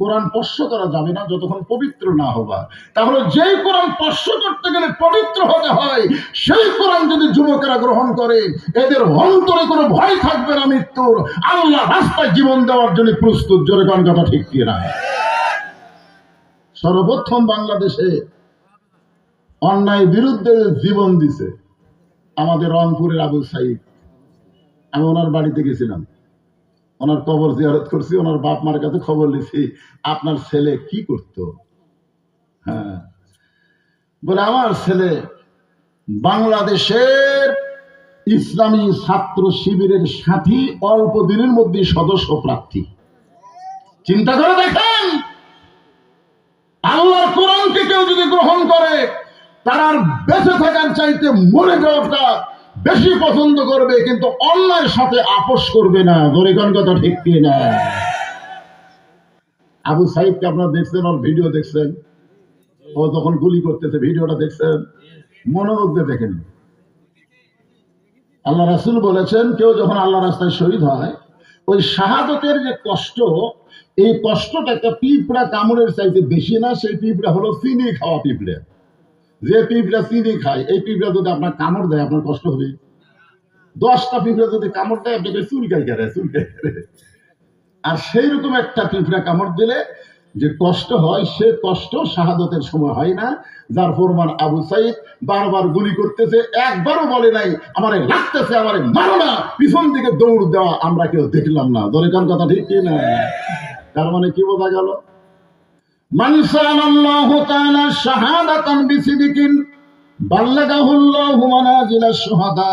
কোরআন স্পর্শ করা যাবে না, যতক্ষণ পবিত্র না হবা তাহলে যেই কোরআন স্পর্শ করতে গেলে পবিত্র হতে হয়, সেই কোরআন যদি যুবকেরা গ্রহণ করে, এদের অন্তরে কোনো ভয় থাকবে না মৃত্যুর। আল্লাহ রাস্তায় জীবন দেওয়ার জন্য প্রস্তুত, জোরে কোন কথা ঠিক না? সর্বপ্রথম বাংলাদেশে অন্যায় বিরুদ্ধে জীবন দিছে আমাদের রংপুরের আবু সাইদ। আমি ওনার বাড়িতে গেছিলাম। ওনার কবর জিয়ারত করছি, ওনার বাপ মার কাছে খবর নিছি আপনার ছেলে কি করতো? হ্যাঁ। বলে, আমার ছেলে বাংলাদেশের ইসলামী ছাত্র শিবিরের সাথী, অল্প দিনের মধ্যে সদস্য প্রার্থী। চিন্তা করে দেখেন, আল্লাহর কোরআনকে কেউ যদি গ্রহণ করে, তার বেঁচে থাকার চাইতে মরে যাওয়াটা বেশি পছন্দ করবে, কিন্তু অন্যায়ের সাথে আপোষ করবে না। দরিকন কথা ঠিক কি না আবু সাইদকে আপনারা দেখছেন, ওর ভিডিও দেখছেন? ও যখন গুলি করতেছে, ভিডিওটা দেখছেন? মনোযোগ দিয়ে দেখেন। আল্লাহ রাসুল বলেছেন, কেউ যখন আল্লাহ রাস্তায় শহীদ হয়, ওই শাহাদতের যে কষ্ট, এই কষ্টটা একটা পিঁপড়া কামড়ের চাইতে বেশি না, সেই পিঁপড়া হলো চিনি খাওয়া পিঁপড়ে। যে পিঁপড়া চিনি খায়, এই পিঁপড়া যদি আপনার কামড় দেয়, আপনার কষ্ট হবে। দশটা পিঁপড়া যদি কামড় দেয় আপনাকে চুলকাই গেলে চুলকাই গেলে আর সেই রকম একটা পিঁপড়া কামড় দিলে যে কষ্ট হয়, সে কষ্ট শাহাদতের সময় হয় না। যার ফরমান আবু সাইদ বারবার গুলি করতেছে, একবারও বলে নাই, আমারে লাগতেছে, আমারে মারো না। পিছন দিকে দৌড় দেওয়া আমরা কেউ দেখলাম না। ধরে কান কথা, ঠিক কি না তার মানে কি বোঝা গেল? শাহাদাতান বিসিদিকিন, বাল্লাগাহুল্লাহু মানাজিলা শুহাদা।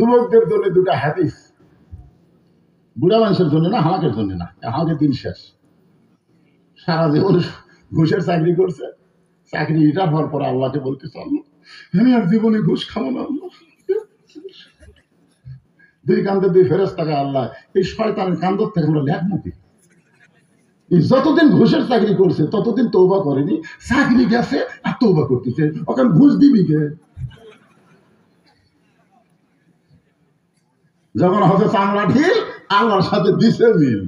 যুবকদের জন্য দুটো হাদিস। বুড়া মানুষের জন্য না হামাকের জন্য না। আমাকে দিন শেষ। সারা জীবন ঘুষের চাকরি করছে। চাকরি রিটার হওয়ার পর আল্লাহকে বলতে চাল আমি আর জীবনে ঘুষ খাব না, আল্লাহ। দুই কান্দে দুই ফেরস টাকা আল্লাহ, এই শয়তানের কান্দর থেকে আমরা এই যতদিন ঘুষের চাকরি করছে, ততদিন তৌবা করেনি। চাকরি গেছে আর তৌবা করতেছে। ওখানে ঘুষ দিবি কে? যখন হচ্ছে চামড়া ঢিল, আল্লাহর সাথে দিছে মিল।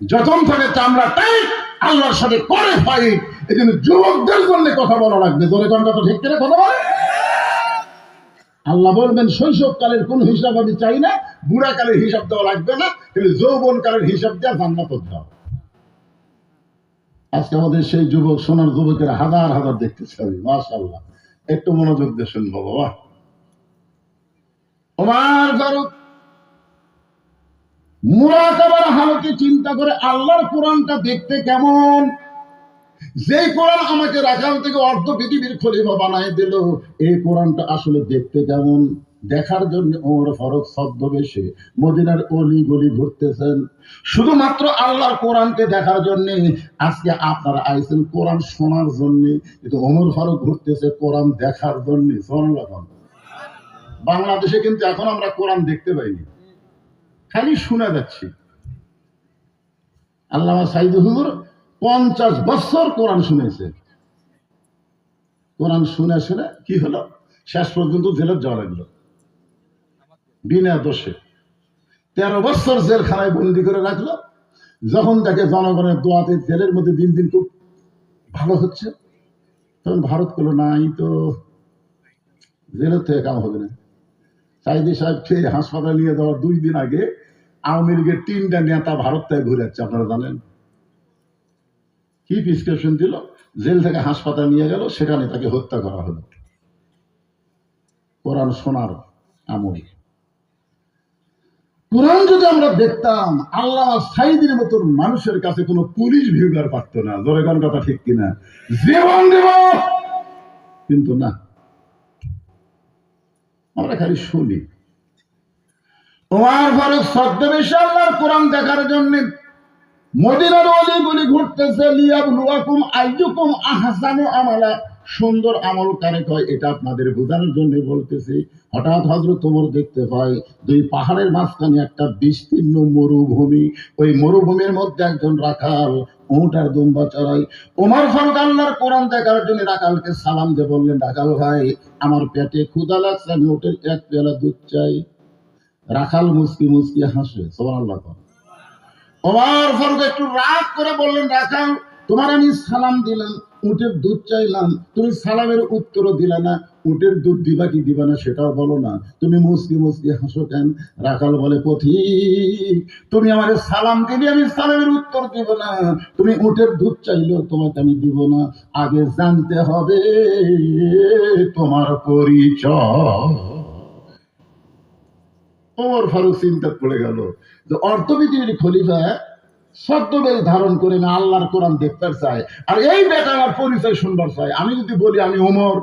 যখন থাকে চামড়া টাইট, আল্লাহর সাথে করে ফাইট এই জন্য যুবকদের জন্য কথা বলা লাগবে। জোরে কোন কথা ঠিক করে কথা বলে আল্লাহ বলবেন, শৈশবকালের কোন হিসাব আমি চাই না। বুড়াকালের হিসাব দেওয়া লাগবে না। কিন্তু যৌবনকালের হিসাব দেওয়া জান্নাত দাও আজকে আমাদের সেই যুবক, সোনার যুবকের হাজার হাজার দেখতেছি আমি মাশাল্লাহ একটু মনোযোগ দিয়ে শুনব, বাবা। তোমার ফারুক মুরাকাবার হালতে চিন্তা করে আল্লাহর কোরআনটা দেখতে কেমন? যেই কোরআন আমাকে রাখাল থেকে অর্ধ পৃথিবীর খলিফা বানাই দিল, এই কোরআনটা আসলে দেখতে কেমন? দেখার জন্য ওমর ফারুক ছদ্মবেশে মদিনার অলি গলি ঘুরতেছেন। শুধুমাত্র আল্লাহর কোরআনকে দেখার জন্য আজকে আপনারা আইছেন কোরআন শোনার জন্য। কিন্তু ওমর ফারুক ঘুরতেছে কোরআন দেখার জন্য। শোনালাম বাংলাদেশে কিন্তু এখন আমরা কোরআন দেখতে পাইনি। খালি শোনা যাচ্ছি। আল্লাহ সাইদ হুজুর পঞ্চাশ বছর কোরআন শুনেছে। কোরআন শুনে শুনে কি হলো? শেষ পর্যন্ত জেলের যাওয়া লাগল। বিনা দোষে। তেরো বছর জেলখানায় বন্দি করে রাখল। যখন দেখে জনগণের দোয়াতে জেলের মধ্যে দিন দিন খুব ভালো হচ্ছে। তখন ভারত করল নাই তো জেলের থেকে কাম হবে না। সাইদি সাহেবকে হাসপাতালে নিয়ে যাওয়ার দুই দিন আগে আওয়ামী লীগের তিনটা নেতা ভারত থেকে ঘুরে যাচ্ছে, আপনারা জানেন? কি প্রিসক্রিপশন দিল, জেল থেকে হাসপাতাল নিয়ে গেল, সেখানে তাকে হত্যা করা হলো। কোরআন শোনার আমল। কোরআন যদি আমরা দেখতাম, আল্লাহ সাইদের মতন মানুষের কাছে কোনো পুলিশ ভিউগার পারতো না। জোরেগান কথা ঠিক কিনা? জীবন দেব! কিন্তু না। আমরা খালি শুনি। তোমার ফারুক ছদ্মবেশে আল্লাহর কোরআন দেখার জন্য মদিনার অলি অলিগুলি ঘুরতেছে, লিয়াবলুয়াকুম আইয়ুকুম আহসানু আমালা। সুন্দর আমল কারে কয় এটা আপনাদের বোঝানোর জন্য বলতেছি। হঠাৎ হজরত তোমার দেখতে পাই দুই পাহাড়ের মাঝখানে একটা বিস্তীর্ণ মরুভূমি। ওই মরুভূমির মধ্যে একজন রাখাল দুম্বা চড়াই কোরআন দেখার জন্য সালাম দিয়ে বললেন ভাই, আমার পেটে ক্ষুদা লাগছে, আমি উঠের এক পেলা দুধ চাই। রাখাল মুসকি মুসকি হাসে সবার আল্লাহ একটু রাগ করে বললেন, রাখাল, তোমার আমি সালাম দিলাম। উটের দুধ চাইলাম, তুমি সালামের উত্তরও দিলে না। উটের দুধ দিবা কি দিবা না সেটাও বলো না। তুমি মুসকি মুসকি হাসো কেন? রাখাল বলে, পথিক, তুমি আমার সালাম দিলে আমি সালামের উত্তর দিব না। তুমি উটের দুধ চাইলেও তোমাকে আমি দিব না। আগে জানতে হবে তোমার পরিচয়। ওমর ফারুক চিন্তা পড়ে গেল যে খলিফা ছদ্মবেশ ধারণ করে না, আল্লাহর কোরআন দেখতে চায়। আর এই বেটা আমার পরিচয় সুন্দর চাই আমি যদি বলি, আমি ওমর,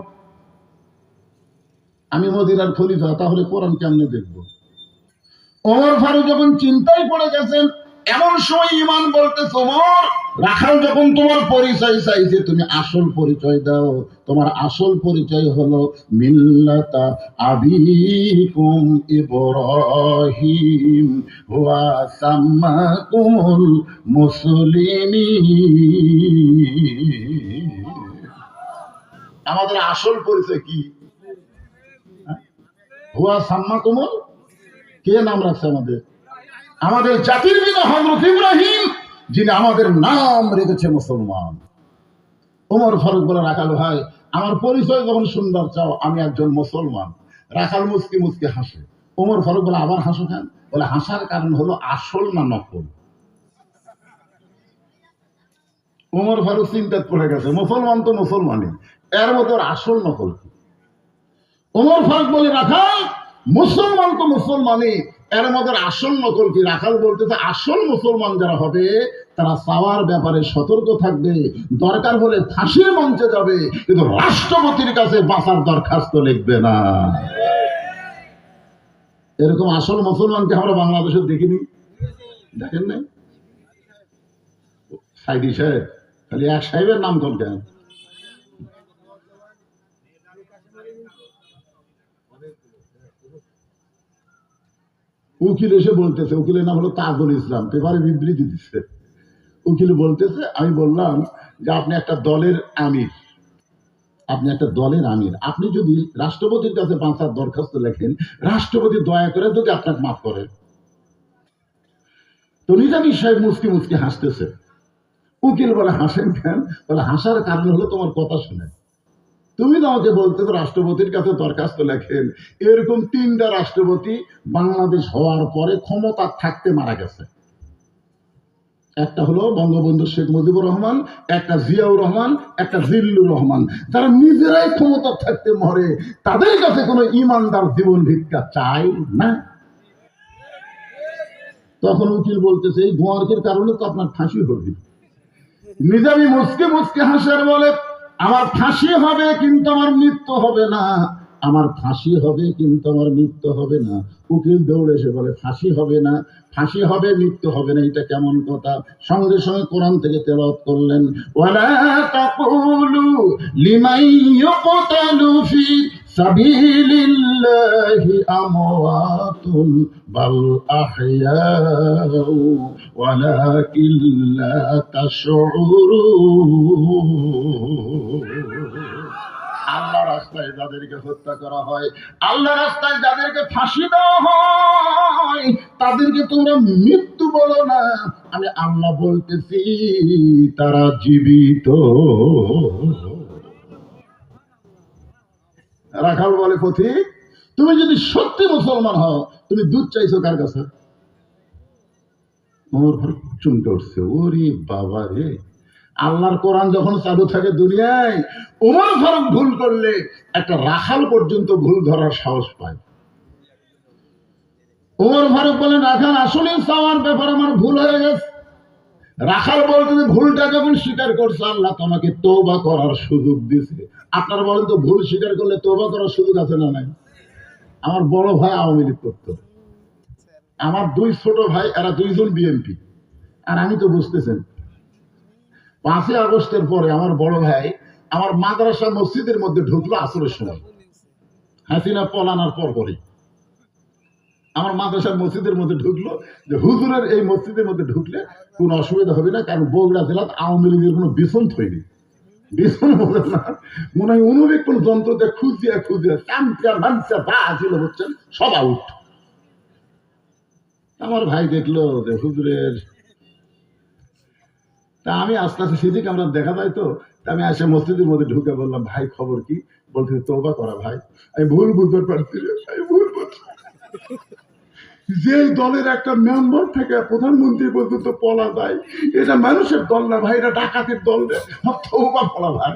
আমি মদিরার খলিফা, তাহলে কোরআন কেমনে দেখব? ওমর ফারুক যখন চিন্তায় পড়ে গেছেন এমন সময় ইমান বলতে তোমার রাখাল, যখন তোমার পরিচয় চাইছে তুমি আসল পরিচয় দাও, তোমার আসল পরিচয় হলো মিল্লাতা আবিকুম ইব্রাহিম ওয়া সাম্মাকুমুল মুসলিমিন। আমাদের আসল পরিচয় কি? হ্যাঁ? হুয়া সাম্মাকুমুল কে নাম রাখছে আমাদের? আমাদের জাতির পিতা হজরত ইব্রাহিম, যিনি আমাদের নাম রেখেছে মুসলমান। ওমর ফারুক বলে রাখাল ভাই, আমার পরিচয় যখন সুন্দর, চাও, আমি একজন মুসলমান। রাখাল মুসকি মুসকি হাসে। ওমর ফারুক বলে, আবার হাসো কেন? বলে, হাসার কারণ হলো আসল না নকল? ওমর ফারুক চিন্তাত পড়ে গেছে, মুসলমান তো মুসলমানই, এর মতো আসল নকল কি? ওমর ফারুক বলে, রাখাল, মুসলমান তো মুসলমানই এর মধ্যে আসল নকল কি? রাখাল বলতেছে, আসল মুসলমান যারা হবে, তারা চাওয়ার ব্যাপারে সতর্ক থাকবে। দরকার হলে ফাঁসির মঞ্চে যাবে, কিন্তু রাষ্ট্রপতির কাছে বাঁচার দরখাস্ত লিখবে না। এরকম আসল মুসলমানকে আমরা বাংলাদেশে দেখিনি। দেখেন নাই? সাহেব, খালি এক সাহেবের নাম কোন? উকিল এসে বলতেছে, উকিলের নাম হলো তাজুল ইসলাম, পেপারে বিবৃতি দিচ্ছে উকিল বলতেছে, আমি বললাম যে আপনি একটা দলের আমির। আপনি একটা দলের আমির। আপনি যদি রাষ্ট্রপতির কাছে বাঁচার দরখাস্ত লেখেন, রাষ্ট্রপতি দয়া করে যদি আপনাকে মাফ করেন। তো নিজামী সাহেব মুসকি মুসকি হাসতেছে। উকিল বলে, হাসেন কেন? বলে, হাসার কারণ হলো তোমার কথা শুনে তুমি তো আমাকে বলতে রাষ্ট্রপতির কাছে দরখাস্ত লেখেন। এরকম তিনটা রাষ্ট্রপতি বাংলাদেশ হওয়ার পরে ক্ষমতা থাকতে মারা গেছে। একটা হলো বঙ্গবন্ধু শেখ মুজিবুর রহমান, একটা জিয়াউর রহমান, একটা জিল্লুর রহমান। যারা নিজেরাই ক্ষমতা থাকতে মরে, তাদের কাছে কোনো ইমানদার জীবন ভিক্ষা চাই না। তখন উকিল বলতেছে, এই গোয়ার্কের কারণে তো আপনার ফাঁসি হবে নিজামি মুসকে মুসকে হাসার বলে আমার ফাঁসি হবে কিন্তু আমার মৃত্যু হবে না। আমার ফাঁসি হবে কিন্তু আমার মৃত্যু হবে না। উকিল দৌড়ে এসে বলে, ফাঁসি হবে না, ফাঁসি হবে, মৃত্যু হবে না। এটা কেমন কথা? সঙ্গে সঙ্গে কোরআন থেকে তেলাওয়াত করলেন, ওয়ালা ওয়ালাকিন লা তাশউরুন আল্লাহ রাস্তায় যাদেরকে হত্যা করা হয় আল্লাহ রাস্তায় যাদেরকে ফাঁসি হয়, তাদেরকে তোমরা মৃত্যু বলো না। আমি আল্লাহ বলতেছি, তারা জীবিত। রাখাল বলে পথিক তুমি যদি সত্যি মুসলমান হও তুমি দুধ চাইছো কার কাছে? ওর চুমকে উঠছে ওরে বাবা রে। আল্লাহর কোরআন যখন চালু থাকে দুনিয়ায় ওমর ফারুক ভুল করলে একটা রাখাল পর্যন্ত ভুল ধরার সাহস পায়। ওমর ফারুক বলেন রাখাল আসলে চাওয়ার ব্যাপার আমার ভুল হয়ে গেছে। রাখাল বলতে তুমি ভুলটা যখন স্বীকার করছ, আল্লাহ তোমাকে তৌবা করার সুযোগ দিছে আপনারা বলেন তো, ভুল স্বীকার করলে তৌবা করার সুযোগ আছে না নাই? আমার বড় ভাই আওয়ামী লীগ করতো। আমার দুই ছোট ভাই এরা দুইজন বিএনপি আর আমি তো বুঝতেছেন। পাঁচই আগস্টের পরে আমার বড় ভাই আমার মাদ্রাসা মসজিদের মধ্যে ঢুকলো আসরের সময়। হাসিনা পলানার পর পরে আমার মাদ্রাসার মসজিদের মধ্যে ঢুকলো যে হুজুরের এই মসজিদের মধ্যে ঢুকলে কোনো অসুবিধা হবে না কারণ বগুড়া জেলাত আওয়ামী লীগের কোনো বিছন থইনি মনে হয় কোন খুঁজিয়া খুঁজিয়া হচ্ছেন সব আউট আমার ভাই দেখল যে হুজুরের তা আমি আস্তে আস্তে সেদিকে আমরা দেখা যায় তো আমি এসে মসজিদের মধ্যে ঢুকে বললাম, ভাই, খবর কি? বলতে তোবা করা ভাই। আমি ভুল বুঝতে পারছি ভুল বুঝতে যে দলের একটা মেম্বার থেকে প্রধানমন্ত্রী পর্যন্ত পলা যায়, এটা মানুষের দল না ভাই, এটা ডাকাতের দল রে। পলা ভাই।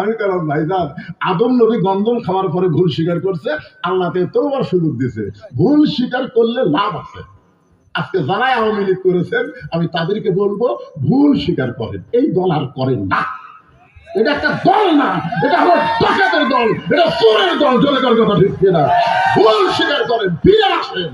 আমি কারণ ভাই যান, আদম নবী গন্ধম খাওয়ার পরে ভুল স্বীকার করছে, আল্লাহতে তোবার সুযোগ দিছে। ভুল স্বীকার করলে লাভ আছে। আজকে যারাই আওয়ামী লীগ করেছেন, আমি তাদেরকে বলব, ভুল স্বীকার করেন। এই দল আর করেন না। এটা একটা দল না, এটা হলো ডাকাতের দল, এটা চোরের দল জলে কথা ঠিক কিনা। ভুল স্বীকার করেন, ফিরে আসেন।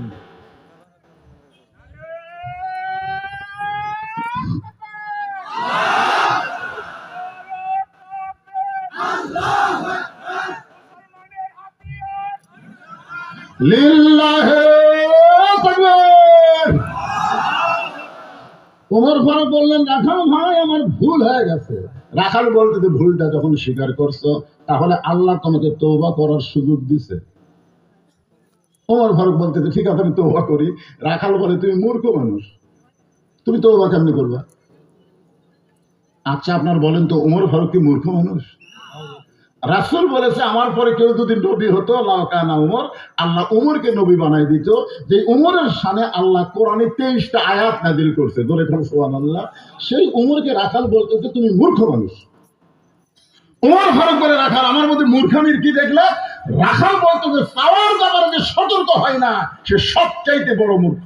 ঠিক আছে, আমি করি। রাখাল বলে, তুমি মূর্খ মানুষ, তুমি কেমনি করবা? আচ্ছা আপনার বলেন তো, ওমর ফারুক কি মূর্খ মানুষ? রাসুল বলেছে, আমার পরে কেউ যদি নবী হতো লাউকানা উমর, আল্লাহ উমরকে নবী বানাই দিত। যে উমরের সামনে আল্লাহ কোরআনে তেইশটা আয়াত নাজিল করছে। খান সোহান আল্লাহ সেই উমরকে রাখাল বলতেছে, তুমি মূর্খ মানুষ। উমর ফারুক করে রাখাল, আমার মধ্যে মূর্খামির কি দেখলে? রাখাল বলতো যে পাওয়ার ব্যাপারে যে সতর্ক হয় না, সে সবচাইতে বড় মূর্খ।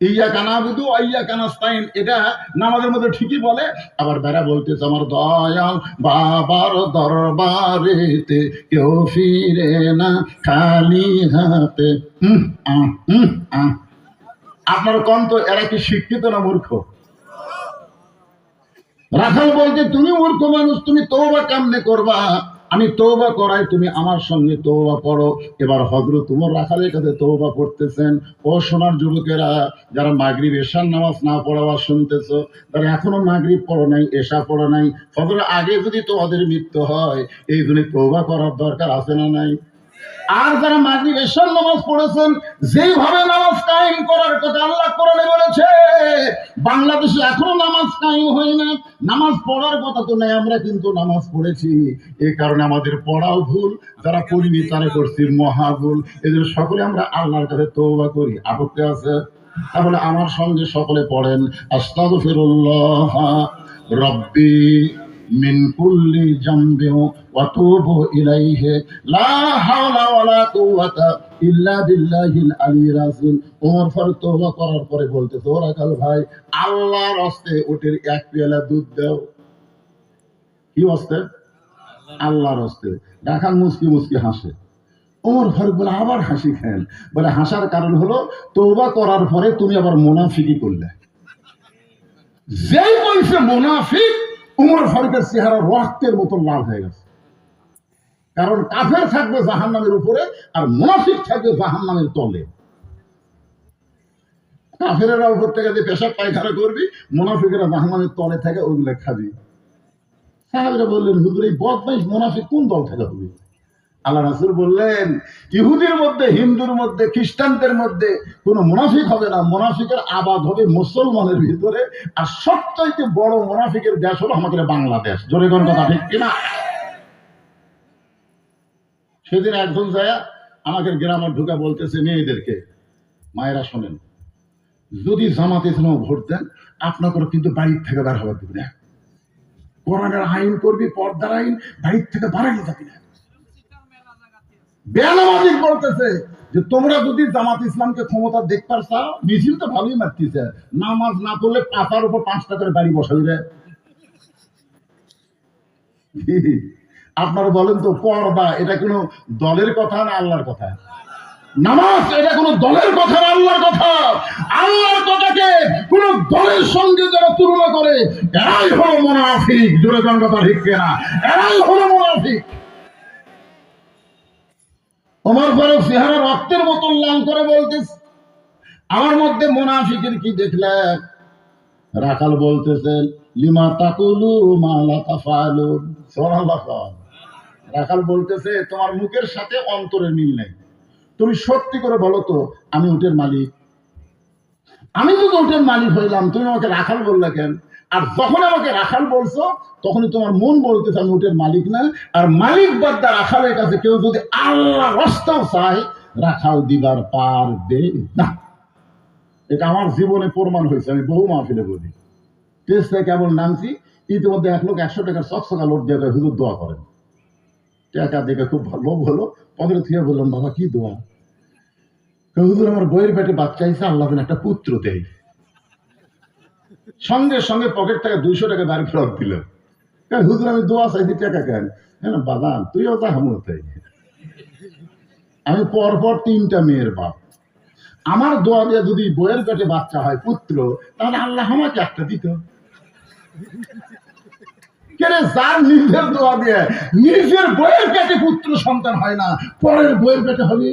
ইয়া কানা আইয়া কানাস্তাইন এটা নামাজের মধ্যে ঠিকই বলে। আবার বেড়া বলতেছে, আমার দয়াল বাবার দরবারেতে কেউ ফিরে না খালি হাতে। আপনার কন্ত এরা কি শিক্ষিত না মূর্খ? রাখাল বলতে তুমি মূর্খ মানুষ, তুমি তৌবা কেমনে করবা? আমি তৌবা করাই, তুমি আমার সঙ্গে তৌবা করো। এবার হজরত তোমার রাখালের কাছে তৌবা করতেছেন। ও সোনার যুবকেরা, যারা মাগরিব এশার নামাজ না পড়াবার শুনতেছ, তারা এখনও মাগরিব পড়ো নাই, এশা পড়ো নাই। ফজরের আগে যদি তোমাদের মৃত্যু হয়, এই জন্য তৌবা করার দরকার আছে না নাই? আর যারা মাগরিব এশার নামাজ পড়েছেন, যেইভাবে নামাজ কায়েম করার কথা আল্লাহ কোরআনে বলেছে, বাংলাদেশে এখনও নামাজ কায়েম হয় না। নামাজ পড়ার কথা তো নাই, আমরা কিন্তু নামাজ পড়েছি। এই কারণে আমাদের পড়াও ভুল, যারা পড়িনি তারা করছি মহা ভুল এদের সকলে আমরা আল্লাহর কাছে তৌবা করি। আপত্তি আছে? তাহলে আমার সঙ্গে সকলে পড়েন। আস্তাগফিরুল্লাহ, রব্বি মিন কুল্লি জামবি ওয়া তুবু ইলাইহি, লা হাওলা ওয়ালা ইল্লা বিল্লাহিল আলিয়্যিল আযীম। ওমর ফারুক তওবা করার পরে বলতে তো রাখাল ভাই, আল্লাহর হস্তে ওটের এক পেয়ালা দুধ দাও। কি হস্তে? আল্লাহর হস্তে। রাখাল মুসকি মুসকি হাসে। ওমর ফারুক বলে, আবার হাসি খেন বলে, হাসার কারণ হলো তৌবা করার পরে তুমি আবার মুনাফিকি করলে। যেই বলছে মুনাফিক উমর ফারুকের চেহারা রক্তের মতো লাল হয়ে গেছে। কারণ কাফের থাকবে জাহান নামের উপরে আর মুনাফিক থাকবে জাহান নামের তলে। কাফেরেরা উপর থেকে যে পেশাব পায়খানা করবি, মুনাফিকেরা জাহান্নামের তলে থেকে ওগুলো খাবি। সাহেবরা বললেন, হুজুর, এই বদমাইশ মুনাফিক কোন দল থেকে হবে? আল্লাহ রাসুল বললেন, ইহুদির মধ্যে, হিন্দুর মধ্যে, খ্রিস্টানদের মধ্যে কোনো মুনাফিক হবে না। মুনাফিকের আবাদ হবে মুসলমানের ভিতরে। আর সবচাইতে বড় মুনাফিকের দেশ হলো আমাদের বাংলাদেশ। জোরে কোন কথা ঠিক কিনা? সেদিন একজন যায় আমাদের গ্রামে ঢুকে বলতেছে, মেয়েদেরকে, মায়েরা শোনেন, যদি জামাতে ইসলাম ভোট দেন আপনাকে কিন্তু বাড়ির থেকে বের হওয়ার দিবে না। কোরআনের আইন করবি, পর্দার আইন বাড়ির থেকে বাড়াই যাবি না। বেনামাজিক বলতেছে যে তোমরা যদি জামাত ইসলামকে ক্ষমতা দেখবার চাও মিছিল তো ভালোই মারতেছে। নামাজ না পড়লে পাতার উপর পাঁচটা করে বাড়ি বসাবি রে। আপনারা বলেন তো, পর্দা, এটা কোনো দলের কথা না আল্লাহর কথা? নামাজ, এটা কোনো দলের কথা না আল্লাহর কথা? আল্লাহর কথাকে কোন দলের সঙ্গে যারা তুলনা করে, এরাই হলো মোনাফিক। জোরে কথা ঠিক না এরাই হলো মোনাফিক। ওমর ফারুক চেহারা রক্তের মতন লাল করে বলতেছে। আমার মধ্যে মোনাফিকের কি দেখলেন রাখাল বলতেছেন লিমা তাকুলু মালা তাফালু সুবহানাল্লাহ। রাখাল বলতেছে, তোমার মুখের সাথে অন্তরের মিল নেই। তুমি সত্যি করে বলো তো, আমি উটের মালিক। আমি যদি উটের মালিক হইলাম। তুমি আমাকে রাখাল বললে কেন? আর যখন আমাকে রাখাল বলছো, তখনই তোমার মন বলতেছে আমি উটের মালিক না। আর মালিক বাদ্দা রাখালের কাছে কেউ যদি আল্লাহ রস্তাও চায়, রাখাল দিবার পারবে না। এটা আমার জীবনে প্রমাণ হয়েছে, আমি বহু মাহফিলে বলি। টেস্টে কেমন নামছি, ইতিমধ্যে এক লোক একশো টাকার চকচকা লোট দিয়ে হুজুর দোয়া করেন। টাকা দেখে খুব ভালো হলো। পকেটে থেকে বললাম, বাবা, কি দোয়া? হুজুর, আমার বইয়ের পেটে বাচ্চা আল্লাহ একটা পুত্র দেয়। সঙ্গে সঙ্গে পকেট থেকে দুইশো টাকা বাড়ি ফেরত দিল। হুজুর, আমি দোয়া চাইছি, টাকা কেন? হ্যাঁ বাবা তুইও তা হামু আমি পরপর তিনটা মেয়ের বাপ। আমার দোয়া দিয়ে যদি বইয়ের পেটে বাচ্চা হয়, পুত্র, তাহলে আল্লাহ আমাকে একটা দিত। যার নিজের দোয়া দিয়ে, নিজের বইয়ের পেটে পুত্র সন্তান হয় না, পরের বইয়ের পেটে হবে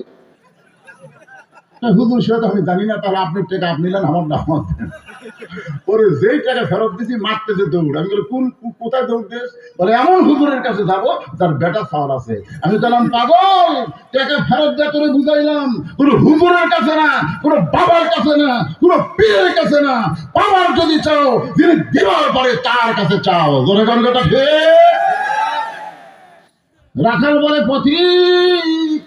হুজুর আমি জানি না, তাহলে আপনি টাকা আপনি আমার নাম ওরে যেই টাকা ফেরত দিছি দৌড়। আমি কোন কোথায় দৌড় বলে, এমন হুজুরের কাছে যাব, যার বেটা সাওয়ার আছে। আমি বললাম, পাগল, টাকা ফেরত তোরে বুঝাইলাম। কোন হুজুরের কাছে না, কোন বাবার কাছে না, কোন পীরের কাছে না। বাবার যদি চাও, যিনি দিবার পরে তার কাছে চাও। জোরে কথা রাখাল বলে, পথিক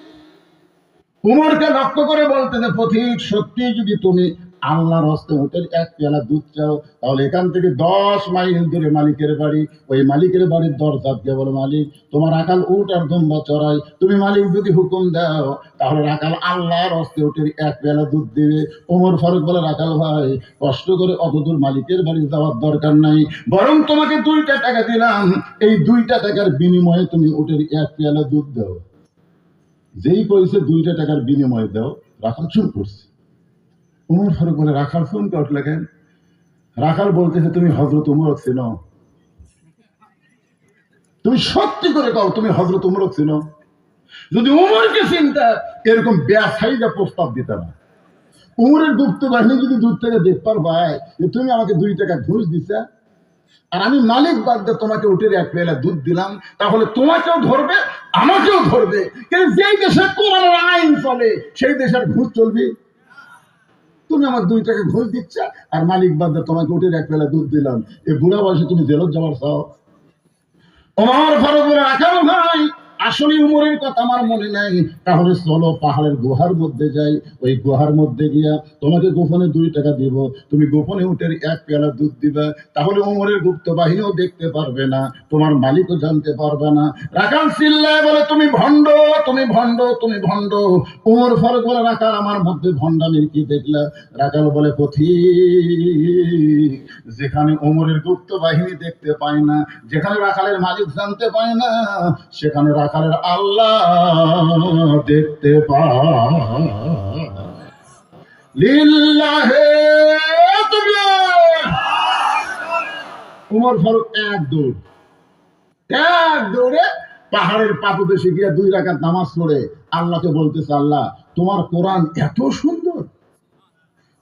উমরকে লক্ষ্য করে বলতেছে পথিক, সত্যি যদি তুমি আল্লাহর হস্তে হোটেল এক পেয়ালা দুধ চাও, তাহলে এখান থেকে দশ মাইল দূরে মালিকের বাড়ি, ওই মালিকের বাড়ির দরজা দিয়ে বলো মালিক, তোমার আকাল উট আর দম্বা চড়াই, তুমি মালিক যদি হুকুম দাও, তাহলে রাখাল আল্লাহর হস্তে হোটেল এক পেয়ালা দুধ দিবে। ওমর ফারুক বলে রাখাল ভাই, কষ্ট করে অত দূর মালিকের বাড়ি যাওয়ার দরকার নাই, বরং তোমাকে দুইটা টাকা দিলাম। এই দুইটা টাকার বিনিময়ে তুমি উটের এক পেয়ালা দুধ দাও। যেই কইছে দুইটা টাকার বিনিময়ে দাও, রাখাল চুপ করছে। উমর ফারুক বলে, রাখাল, ফোন উঠলে কেন রাখাল বলতেছে, তুমি হজরত উমর চিনো। তুমি সত্যি করে কও, তুমি হজরত উমর চিনো? যদি উমরকে চিন্তা, এরকম ব্যাসাইজা প্রস্তাব দিতে না উমরের গুপ্ত বাহিনী যদি দূর থেকে দেখবার ভাই যে তুমি আমাকে দুই টাকা ঘুষ দিছে আর আমি মালিক বাদ দিয়ে তোমাকে উঠে এক পেলা দুধ দিলাম, তাহলে তোমাকেও ধরবে, আমাকেও ধরবে। কিন্তু যেই দেশে কোরআনের আইন চলে, সেই দেশের ঘুষ চলবে। তুমি আমার দুই টাকা ঘুষ দিচ্ছ, আর মালিক বাদ দিয়ে তোমাকে উঠে এক পেলা দুধ দিলাম। এই বুড়া বয়সে তুমি জেলত যাওয়ার চাও? আমার ফারুক রাখাল ভাই আসলে উমরের কথা আমার মনে নাই। তাহলে চলো পাহাড়ের গুহার মধ্যে যাই। ওই গুহার মধ্যে গিয়া তোমাকে গোপনে দুই টাকা দিব। তুমি গোপনে উঠের এক পেয়ালা দুধ দিবে। তাহলে উমরের গুপ্ত বাহিনীও দেখতে পারবে না। তোমার মালিকও জানতে পারবে না। রাখাল চিল্লায় বলে, তুমি ভণ্ড তুমি ভণ্ড তুমি ভণ্ড। উমর ফারুক বলে, রাখাল, আমার মধ্যে ভণ্ডামির কি দেখলা? রাখাল বলে পথিক যেখানে ওমরের গুপ্ত বাহিনী দেখতে পায় না, যেখানে রাখালের মালিক জানতে পায় না, সেখানে রাখালের আল্লাহ দেখতে তাকবীর। উমর ফারুক এক দৌড়। এক দৌড়ে পাহাড়ের পাদদেশে গিয়ে দুই রাখার নামাজ পড়ে। আল্লাহকে বলতেছে, আল্লাহ, তোমার কোরআন এত সুন্দর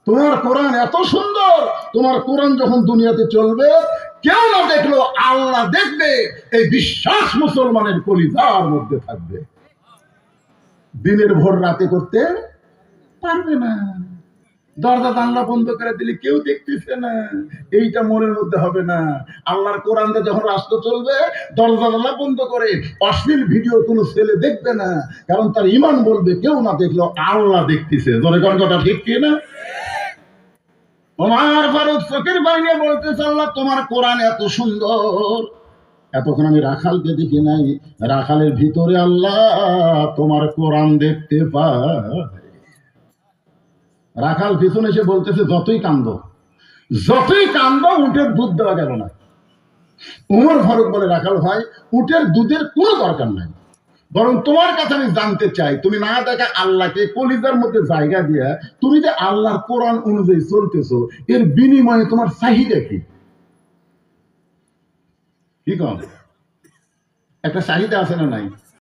তোমার কোরআন এত সুন্দর, তোমার কোরআন যখন দুনিয়াতে চলবে, কেউ না দেখল আল্লাহ দেখবে, এই বিশ্বাস মুসলমানের কলিজার মধ্যে থাকবে। দিনের ভোর রাতে করতে পারবে না। দরজা জানলা বন্ধ করে দিলে কেউ দেখতেছে না। এইটা মনের মধ্যে হবে না। আল্লাহর কোরআনটা যখন রাষ্ট্র চলবে, দরজা জানলা বন্ধ করে অশ্লীল ভিডিও কোনো ছেলে দেখবে না। কারণ তার ইমান বলবে, কেউ না দেখল আল্লাহ দেখতেছে। জনে কথা ঠিক কি না? ওমার ফারুক চোখের বাইরে বলতেছে আল্লাহ তোমার কোরআন এত সুন্দর। এতক্ষণ আমি রাখালকে দেখি নাই। রাখালের ভিতরে আল্লাহ তোমার কোরআন দেখতে পাই রাখাল পিছনে এসে বলতেছে, যতই কান্দ যতই কান্দ, উটের দুধ দেওয়া গেল না। উমর ফারুক বলে, রাখাল ভাই, উটের দুধের কোনো দরকার নাই। বরং তোমার কাছে আমি জানতে চাই, তুমি না দেখা আল্লাহকে কলিজার মধ্যে জায়গা দিয়া তুমি যে আল্লাহর কোরআন অনুযায়ী চলতেছো, এর বিনিময়ে তোমার চাহিদা কি? কি কম? একটা চাহিদা আছে না নাই?